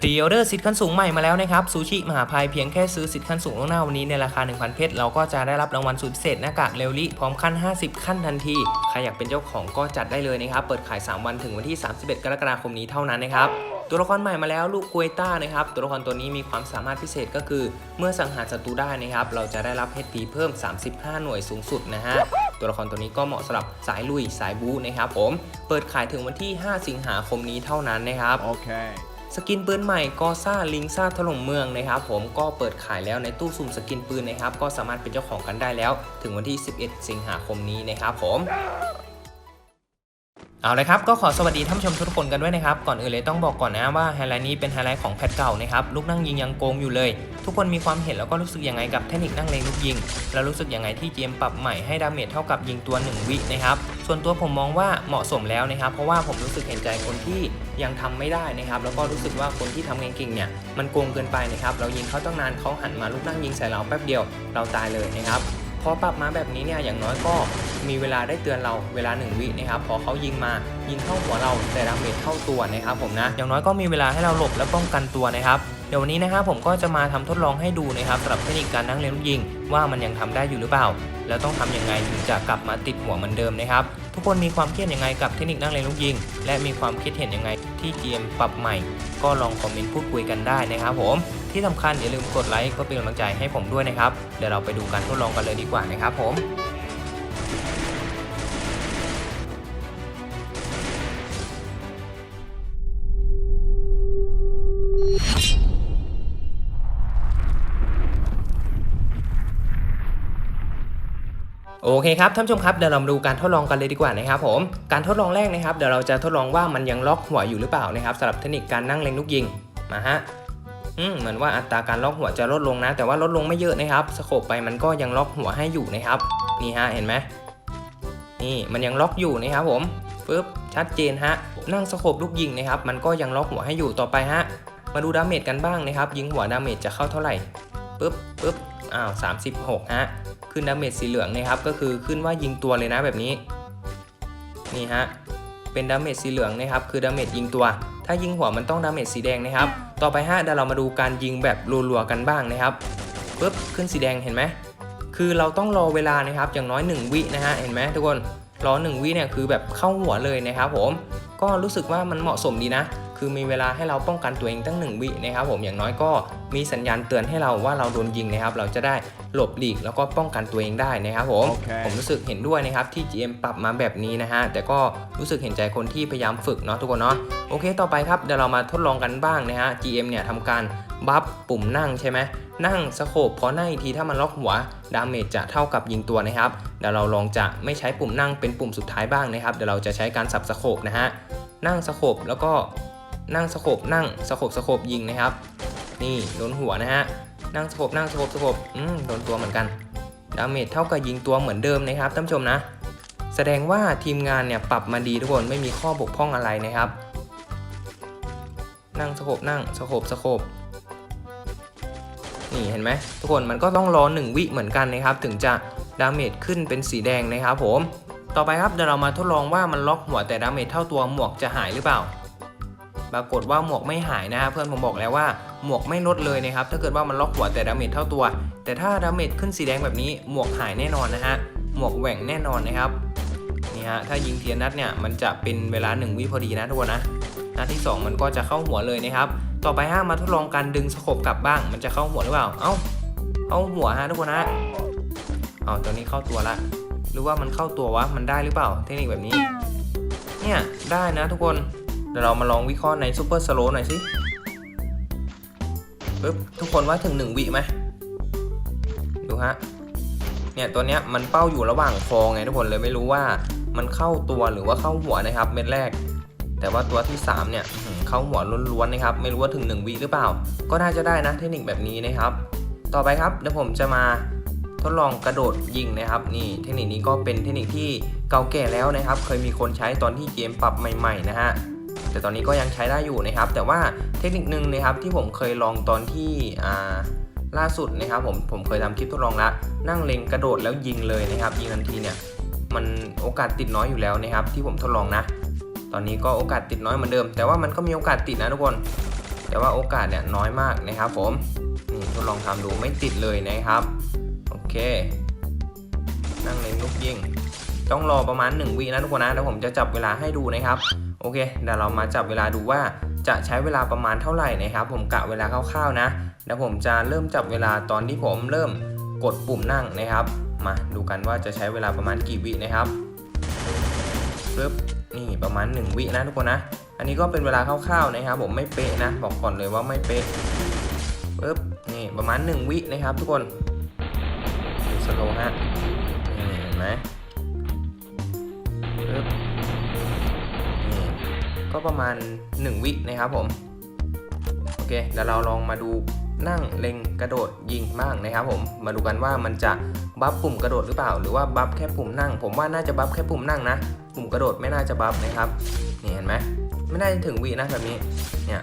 พรีออเดอร์สิทธิ์ขั้นสูงใหม่มาแล้วนะครับซูชิมหาภัยเพียงแค่ซื้อสิทธิ์ขั้นสูงล่วงหน้าวันนี้ในราคา 1,000 เพชรเราก็จะได้รับรางวัลสุดพิเศษหน้ากากเรลลี่พร้อมขั้น 50 ขั้นทันที ใครอยากเป็นเจ้าของก็จัดได้เลยนะครับ เปิดขาย 3 วันถึงวันที่ 31 กรกฎาคมนี้เท่านั้นนะครับตัวละครใหม่มาแล้วลูกกวยต้านะครับตัวละครตัวนี้มีความสามารถพิเศษก็คือ เมื่อสังหารศัตรูได้นะครับเราจะได้รับ HP เพิ่ม 35 หน่วยสูงสุดนะฮะตัวละครตัวนี้ก็เหมาะสำหรับสายลุยสายบู๊นะครับผมเปิดขายถึงวันที่ 5 สิงหาคมนี้เท่านั้นนะครับ Okay. สกินปืนใหม่กอซ่าลิงซ่าถล่มเมืองนะครับผมก็เปิดขายแล้วในตู้สุ่มสกินปืนนะครับ ก็สามารถเป็นเจ้าของกันได้แล้ว ถึงวันที่ 11 สิงหาคมนี้นะครับผม เอาเลยครับก็ขอสวัสดีท่านชมทุกคนกันด้วยนะครับ ก่อนอื่นเลยต้องบอกก่อนนะว่าไฮไลท์นี้เป็นไฮไลท์ของแพทเก่านะครับลูกนั่งยิงยังโกงอยู่เลย ทุกคนมีความเห็นแล้วก็รู้สึกยังไงกับเทคนิคนั่งเลงลูกยิง แล้วรู้สึกยังไงที่เกมปรับใหม่ให้ดาเมจเท่ากับยิงตัว 1 วินะครับส่วนตัวผมมองว่าเหมาะสมแล้วนะครับ เพราะว่าผมรู้สึกเห็นใจคนที่ยังทำไม่ได้นะครับแล้วก็รู้สึกว่าคนที่ทำเก่งๆเนี่ยมันโกงเกินไปนะครับเรายิงเขาตั้งนานเขาหันมาลูกนั่งยิงใส่เราแป๊บเดียวเราตายเลยนะครับ พอปรับมาแบบนี้เนี่ยอย่างน้อยก็มีเวลาได้เตือนเราเวลา 1 วินะครับพอเขายิงมายิงเข้าหัวเราแต่ดาเมจเข้าตัวนะครับผมนะอย่างน้อยก็มีเวลาให้เราหลบและป้องกันตัวนะครับเดี๋ยววันนี้นะครับผมก็จะมาทำทดลองให้ดูนะครับสำหรับเทคนิคการนั่งเลี้ยงลูกยิง ว่ามันยังทำได้อยู่หรือเปล่า แล้วต้องทำยังไงถึงจะกลับมาติดหัวเหมือนเดิมนะครับทุกคนมีความเคิดเห็นยังไงกับเทคนิคนั่งเลี้ยงลูกยิง และมีความคิดเห็นยังไงที่เกมปรับใหม่ ก็ลองคอมเมนต์พูดคุยกันได้นะครับผม ที่สำคัญอย่าลืมกดไลค์ก็เป็นกำลังใจให้ผมด้วยนะครับ เดี๋ยวเราไปดูการทดลองกันเลยดีกว่านะครับผมโอเคครับท่านผู้ชมครับเดี๋ยวเรามาดูการทดลองกันเลยดีกว่านะครับผมการทดลองแรกนะครับเดี๋ยวเราจะทดลองว่ามันยังล็อกหัวอยู่หรือเปล่านะครับสำหรับเทคนิคการนั่งเล็งลูกยิงมาฮะ เหมือนว่าอัตราการล็อกหัวจะลดลงนะ แต่ว่าลดลงไม่เยอะนะครับสโคปไปมันก็ยังล็อกหัวให้อยู่นะครับนี่ฮะเห็นไหมนี่มันยังล็อกอยู่นะครับผมปึ๊บชัดเจนฮะนั่งสโคปลูกยิงนะครับ มันก็ยังล็อกหัวให้อยู่ต่อไปฮะมาดูดาเมจกันบ้างนะครับ ยิงหัวดาเมจจะเข้าเท่าไหร่ปึ๊บปึ๊บอ้าว36ฮะขึ้นดาเมจสีเหลืองนะครับ ก็คือขึ้นว่ายิงตัวเลยนะแบบนี้ นี่ฮะเป็นดาเมจสีเหลืองนะครับ คือดาเมจยิงตัว ถ้ายิงหัวมันต้องดาเมจสีแดงนะครับ ต่อไปฮะเดี๋ยวเรามาดูการยิงแบบรัวๆกันบ้างนะครับปึ๊บขึ้นสีแดงเห็นไหมคือเราต้องรอเวลานะครับอย่างน้อย 1 วินะฮะเห็นไหมทุกคนรอ1วิเนี่ยคือแบบเข้าหัวเลยนะครับผมก็รู้สึกว่ามันเหมาะสมดีนะ คือมีเวลาให้เราป้องกันตัวเองตั้ง 1 วินะครับผมอย่างน้อยก็มีสัญญาณเตือนให้เราว่าเราโดนยิงนะครับ เราจะได้หลบหลีกแล้วก็ป้องกันตัวเองได้นะครับผมโอเคผมรู้สึกเห็นด้วยนะครับที่ GM ปรับมาแบบนี้นะฮะแต่ก็รู้สึกเห็นใจคนที่พยายามฝึกเนาะทุกคนเนาะโอเค ต่อไปครับเดี๋ยวเรามาทดลองกันบ้างนะฮะ GM เนี่ยทำการบัฟปุ่มนั่งใช่ไหมนั่งสโคปพอนั่งอีกทีถ้ามันล็อกหัวดาเมจจะเท่ากับยิงตัวนะครับเดี๋ยวเราลองจะไม่ใช้ปุ่มนั่งเป็นปุ่มสุดท้ายบ้างนะครับเดี๋ยวเราจะใช้การสับสโคปนะฮะนั่งสโคปแล้วก็ นั่งสโคปนั่งสโคปสโคปยิงนะครับ นี่โดนหัวนะฮะนั่งสโคปนั่งสโคปสโคปอืมโดนตัวเหมือนกันดาเมจเท่ากับยิงตัวเหมือนเดิมนะครับท่านผู้ชมนะ แสดงว่าทีมงานเนี่ยปรับมาดีทุกคนไม่มีข้อบกพร่องอะไรนะครับ นั่งสโคบนั่งสโคบสโคบนี่เห็นไหมทุกคนมันก็ต้องรอ1วิเหมือนกันนะครับ ถึงจะดาเมจขึ้นเป็นสีแดงนะครับผม ต่อไปครับเดี๋ยวเรามาทดลองว่ามันล็อกหัวแต่ดาเมจเท่าตัวหมวกจะหายหรือเปล่า ปรากฏว่าหมวกไม่หายนะฮะเพื่อนผมบอกแล้วว่าหมวกไม่ลดเลยนะครับถ้าเกิดว่ามันล็อกหัวแต่ดาเมจเท่าตัว แต่ถ้าดาเมจขึ้นสีแดงแบบนี้หมวกหายแน่นอนนะฮะหมวกแหว่งแน่นอนนะครับนี่ฮะถ้ายิงเทียนนัดเนี่ยมันจะเป็นเวลา1วิพอดีนะทุกคนนะนัดที่ 2 มันก็จะเข้าหัวเลยนะครับต่อไปฮะมาทดลองการดึงสโคปกลับบ้าง มันจะเข้าหัวหรือเปล่าเอ้าเข้าหัวฮะทุกคนนะเอาตัวนี้เข้าตัวละหรือว่ามันเข้าตัววะมันได้หรือเปล่าเทคนิคแบบนี้เนี่ยได้นะทุกคน เดี๋ยวเรามาลองวิเคราะห์ในซูเปอร์สโลหน่อยสิปึ๊บทุกคนว่าถึง 1 วิไหมดูฮะ เนี่ยตัวเนี้ยมันเป้าอยู่ระหว่างคอไงทุกคนเลยไม่รู้ว่ามันเข้าตัวหรือว่าเข้าหัวนะครับเม็ดแรก แต่ว่าตัวที่ 3 เนี่ยเข้าหัวล้วนๆนะครับ ไม่รู้ว่าถึง 1 วิหรือเปล่า ก็น่าจะได้นะเทคนิคแบบนี้นะครับ ต่อไปครับเดี๋ยวผมจะมาทดลองกระโดดยิงนะครับ นี่เทคนิคนี้ก็เป็นเทคนิคที่เก่าแก่แล้วนะครับ เคยมีคนใช้ตอนที่เกมปรับใหม่ ๆ นะฮะ แต่ตอนนี้ก็ยังใช้ได้อยู่นะครับ แต่ว่าเทคนิคนึงนะครับที่ผมเคยลองตอนที่ล่าสุดนะครับผมผมเคยทำคลิปทดลองละนั่งเล็งกระโดดแล้วยิงเลยนะครับ ยิงทันทีเนี่ยมันโอกาสติดน้อยอยู่แล้วนะครับ ที่ผมทดลองนะ ตอนนี้ก็โอกาสติดน้อยเหมือนเดิม แต่ว่ามันก็มีโอกาสติดนะทุกคน แต่ว่าโอกาสเนี่ยน้อยมากนะครับผมนี่ทดลองทำดูไม่ติดเลยนะครับโอเค นั่งเล็งลูกยิงต้องรอประมาณ 1วินะทุกคนนะเดี๋ยวผมจะจับเวลาให้ดูนะครับ โอเคเดี๋ยวเรามาจับเวลาดูว่าจะใช้เวลาประมาณเท่าไหร่นะครับ ผมกะเวลาคร่าวๆนะเดี๋ยวผมจะเริ่มจับเวลาตอนที่ผมเริ่มกดปุ่มนั่งนะครับ มาดูกันว่าจะใช้เวลาประมาณกี่วินะครับปึ๊บนี่ประมาณ 1 วินะทุกคนนะ อันนี้ก็เป็นเวลาคร่าวๆนะครับ ผมไม่เป๊ะนะ บอกก่อนเลยว่าไม่เป๊ะปึ๊บนี่ประมาณ 1 วินะครับ ทุกคนดูสโลว์ฮะนี่เห็นไหม ก็ประมาณ 1 วินะครับผม โอเคเดี๋ยวเราลองมาดูนั่งเล็งกระโดดยิงบ้างนะครับผม มาดูกันว่ามันจะบัฟปุ่มกระโดดหรือเปล่า หรือว่าบัฟแค่ปุ่มนั่ง ผมว่าน่าจะบัฟแค่ปุ่มนั่งนะ ปุ่มกระโดดไม่น่าจะบัฟนะครับนี่เห็นไหมไม่น่าจะถึงวีนะแบบนี้เนี่ย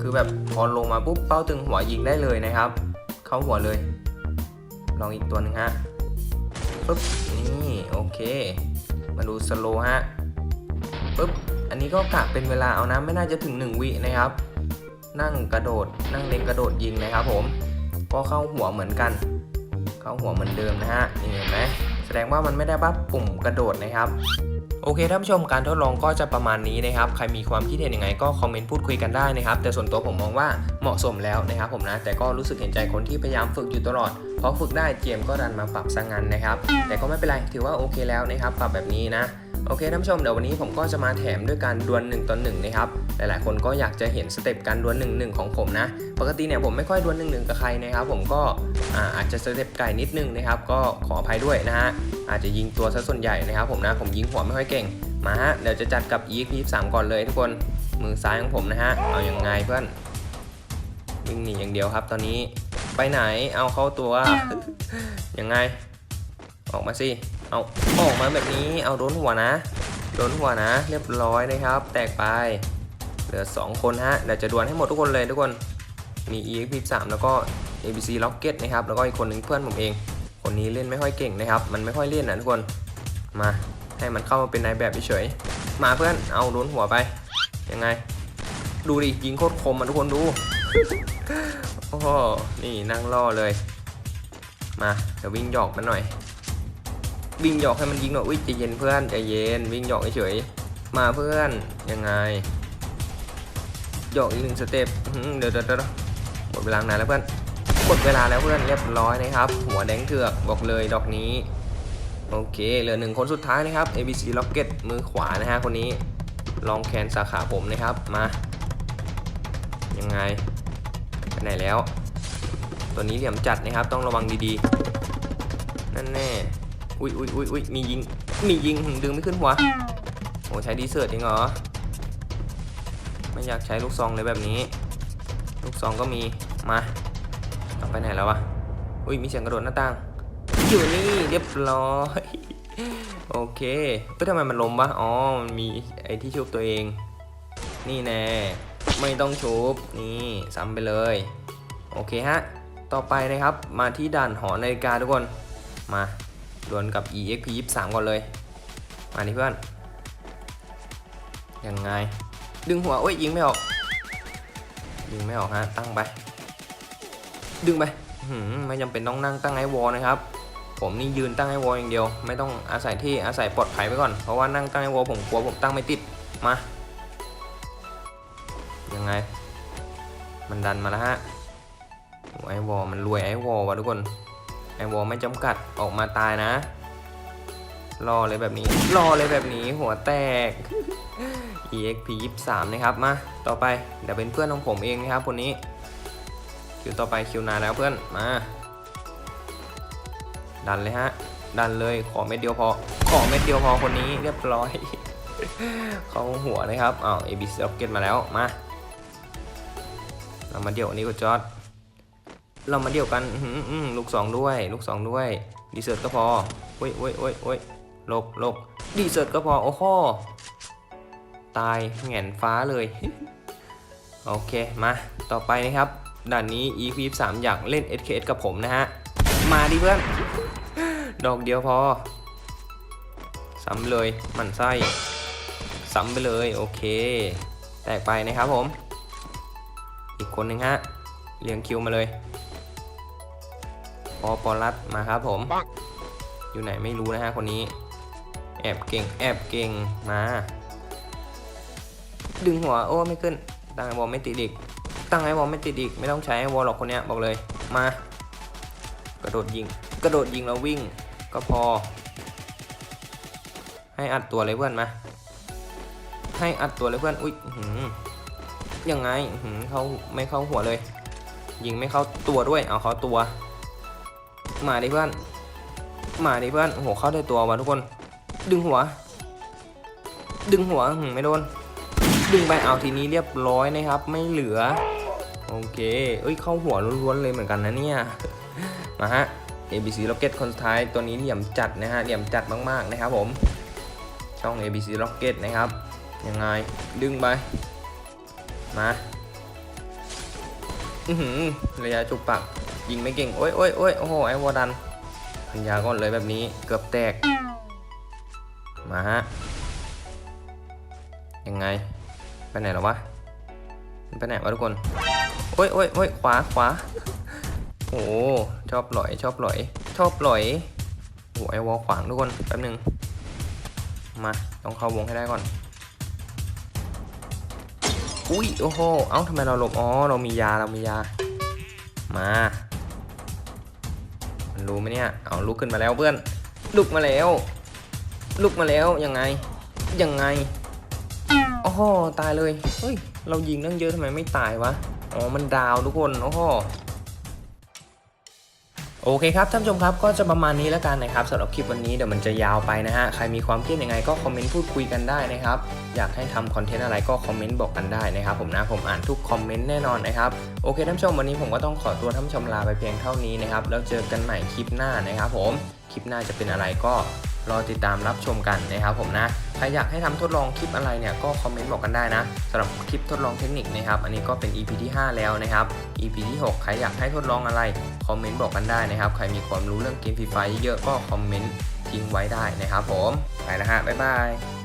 คือแบบพอลงมาปุ๊บเป้าตึงหัวยิงได้เลยนะครับ เข้าหัวเลย ลองอีกตัวหนึ่งฮะปุ๊บนี่โอเค มาดูสโลฮะปุ๊บ อันนี้ก็กะเป็นเวลาเอานะไม่น่าจะถึง 1 วินะครับ นั่งกระโดด นั่งเล็งกระโดดยิงนะครับผม ก็เข้าหัวเหมือนกัน เข้าหัวเหมือนเดิมนะฮะนี่เห็นไหมแสดงว่ามันไม่ได้บัฟปุ่มกระโดดนะครับโอเคท่านผู้ชมการทดลองก็จะประมาณนี้นะครับ ใครมีความคิดเห็นยังไงก็คอมเมนต์พูดคุยกันได้นะครับ แต่ส่วนตัวผมมองว่าเหมาะสมแล้วนะครับผมนะ แต่ก็รู้สึกเห็นใจคนที่พยายามฝึกอยู่ตลอด พราะฝึกได้เกมก็ดันมาปรับซะงงั้นนะครับ แต่ก็ไม่เป็นไรถือว่าโอเคแล้วนะครับปรับแบบนี้นะโอเคท่านผู้ชมเดี๋ยววันนี้ผมก็จะมาแถมด้วยการดวล1ต่อ1นะครับหลายๆ คนก็อยากจะเห็นสเต็ปการดวล1 1 ของผมนะ ปกติเนี่ยผมไม่ค่อยดวล1 1 กับใครนะครับผมก็อาอาจจะสเต็ปไก่นิดนึงนะครับก็ขออภัยด้วยนะฮะอาจจะยิงตัวซะส่วนใหญ่นะครับผมนะผมยิงหัวไม่ค่อยเก่งมาฮะเดี๋ยวจะจัดกับ EXP 3ก่อนเลยทุกคนมือซ้ายของผมนะฮะเอาอย่างไงเพื่อนวิ่งหนีอย่างเดียวครับตอนนี้ ไปไหน เอาเข้าตัว ยังไง ออกมาสิ เอาออกมาแบบนี้ เอาโดนหัวนะ โดนหัวนะ เรียบร้อยนะครับ แตกไป เหลือ 2 คนฮะ เดี๋ยวจะดวลให้หมดทุกคนเลยทุกคน มี EXP 3แล้วก็ ABC Rocket นะครับ แล้วก็อีกคนหนึงเพื่อนผมเอง คนนี้เล่นไม่ค่อยเก่งนะครับ มันไม่ค่อยเล่นนะทุกคน มา ให้มันเข้ามาเป็นนายแบบเฉยๆมาเพื่อน เอาโดนหัวไป ยังไง ดูดิ ยิงโคตรคมมาทุกคนดู โอ้โหนี่นั่งล่อเลย มาเดี๋ยววิ่งหยอกมันหน่อย วิ่งหยอกให้มันยิงหน่อยอุ้ยใจเย็นเพื่อนใจเย็นวิ่งหยอกเฉยมาเพื่อนยังไงหยอกอีกหนึ่งสเต็ปเดี๋ยวเดี๋ยวเดี๋ยวหมดเวลานานแล้วเพื่อนหมดเวลาแล้วเพื่อนเรียบร้อยนะครับ หัวแดงเถือกบอกเลยดอกนี้โอเคเหลือหนึ่งคนสุดท้ายนะครับ ABC Rocket มือขวานะฮะคนนี้ลองแคนสาขาผมนะครับมายังไง ไหนแล้ว ตัวนี้เหลี่ยมจัดนะครับ ต้องระวังดีๆ นั่นแน่ อุ้ยอุ้ยอุ้ยอุ้ยมียิง มียิงดึงไม่ขึ้นหัวโอ้ใช้ดีเซิร์ตจริงเหรอ ไม่อยากใช้ลูกซองเลยแบบนี้ ลูกซองก็มี มาเอาไปไหนแล้ววะ อุ้ยมีเสียงกระโดดหน้าต่าง อยู่นี่เรียบร้อยโอเคเฮ้ยทำไมมันล้มวะ อ๋อ มันมีไอ้ที่ชุบตัวเอง นี่แน่ ไม่ต้องชุบนี่ซ้ำไปเลย โอเคฮะ ต่อไปนะครับมาที่ด่านหอนาฬิกาทุกคน มาดวลกับ EXP 23ก่อนเลย มานี่เพื่อน ยังไง ดึงหัวโอ้ยยิงไม่ออก ยิงไม่ออกฮะ ตั้งไป ดึงไปไม่จำเป็นต้องนั่งตั้งไอวอลนะครับ ผมนี่ยืนตั้งไอวอลอย่างเดียว ไม่ต้องอาศัยที่อาศัยปลอดภัยไว้ก่อน เพราะว่านั่งตั้งไอวอลผมกลัวผมตั้งไม่ติด มา ยังไง มันดันมาแล้วฮะไอวอลมันรวยไอวอลว่ะทุกคนไอวอลไม่จำกัดออกมาตายนะ รอเลยแบบนี้ รอเลยแบบนี้หัวแตก EXP 23นะครับมาต่อไปเดี๋ยวเป็นเพื่อนของผมเองนะครับคนนี้คิวต่อไปคิวนานแล้วเพื่อนมา ดันเลยฮะ ดันเลยขอเม็ดเดียวพอ ขอเม็ดเดียวพอคนนี้เรียบร้อย เข้าหัวเลยครับอ้าว ABC Rocket มาแล้วมา เรามาเดี่ยวอันนี้กับจอดเรามาเดี่ยวกันลูกสองด้วย ลูกสองด้วย ดีเซิร์ตก็พอโอ้ยโอ้ยโอ้ยโอ้ยลบลบดีเซิร์ตก็พอ โอ้โหตายแหงนฟ้าเลย โอเค มา ต่อไปนะครับ ด่านนี้ EP 3อยากเล่น SKS กับผมนะฮะ มาดิเพื่อน ดอกเดียวพอ ซ้ำเลย มันไส้ ซ้ำไปเลย โอเค แตกไปนะครับผม อีกคนหนึ่งฮะเรียงคิวมาเลยปอปอรัดมาครับผม อยู่ไหนไม่รู้นะฮะคนนี้ แอบเก่งแอบเก่งมา ดึงหัวโอ้ไม่ขึ้น ตั้งไอ้บอลไม่ติดอีก ตั้งไอ้บอลไม่ติดอีก ไม่ต้องใช้ไอ้บอลหรอกคนเนี้ยบอกเลยมา กระโดดยิง กระโดดยิงแล้ววิ่ง ก็พอ ให้อัดตัวเลยเพื่อนมาให้อัดตัวเลยเพื่อน อุ้ยอื้อหือ ยังไงเขาไม่เข้าหัวเลย ยิงไม่เข้าตัวด้วยเอาเขาตัว มาดิเพื่อน มาดิเพื่อนโอ้โหเข้าได้ตัวว่ะทุกคน ดึงหัว ดึงหัวหไม่โดน ดึงไปเอาทีนี้เรียบร้อยนะครับ ไม่เหลือ โอเค เอ้ยเข้าหัวล้วนๆเลยเหมือนกันนะเนี่ย มาฮะ ABC Rocket คนสุดท้ายตัวนี้เหลี่ยมจัดนะฮะเหลี่ยมจัดมากๆนะครับผม ช่อง ABC Rocket นะครับยังไงดึงไป มาอือหือระยะจุกปัก ยิงไม่เก่ง โอ้ยโอ้ยโอ้ยโอ้โห ไอ้วอดัน พันยาก่อนเลยแบบนี้เกือบแตก มาฮะ ยังไง ไปไหนแล้ววะ ไปไหนวะทุกคน โอ้ยโอ้ยโอ้ยขวาขวาโอ้ชอบหลอย ชอบหลอย ชอบหลอยโอ้ไอวอลขวางทุกคน แป๊บหนึง มา ต้องเข้าวงให้ได้ก่อน อุ้ยโอ้โห เอ้าทำไมเราหลบ อ๋อ เรามียา เรามียา มา มันรู้ไหมเนี่ย เอาลุกขึ้นมาแล้วเพื่อน ลุกมาแล้ว ลุกมาแล้ว ยังไง ยังไง โอ้โห ตายเลย เฮ้ย เรายิงตั้งเยอะทำไมไม่ตายวะ อ๋อ มันดาวทุกคน โอ้โห โอเคครับท่านผู้ชมครับก็จะประมาณนี้แล้วกันนะครับสำหรับคลิปวันนี้เดี๋ยวมันจะยาวไปนะฮะใครมีความคิดยังไงก็คอมเมนต์พูดคุยกันได้นะครับอยากให้ทำคอนเทนต์อะไรก็คอมเมนต์บอกกันได้นะครับผมนะผมอ่านทุกคอมเมนต์แน่นอนนะครับโอเคท่านผู้ชมวันนี้ผมก็ต้องขอตัวท่านผู้ชมลาไปเพียงเท่านี้นะครับแล้วเจอกันใหม่คลิปหน้านะครับผมคลิปหน้าจะเป็นอะไรก็รอติดตามรับชมกันนะครับผมนะ ใครอยากให้ทำทดลองคลิปอะไรเนี่ยก็คอมเมนต์บอกกันได้นะสำหรับคลิปทดลองเทคนิคนะครับ อันนี้ก็เป็น EP ที่ 5 แล้วนะครับ EP ที่ 6 ใครอยากให้ทดลองอะไรคอมเมนต์บอกกันได้นะครับ ใครมีความรู้เรื่องเกมฟรีไฟเยอะก็คอมเมนต์ทิ้งไว้ได้นะครับผม ไปนะฮะบ๊ายบาย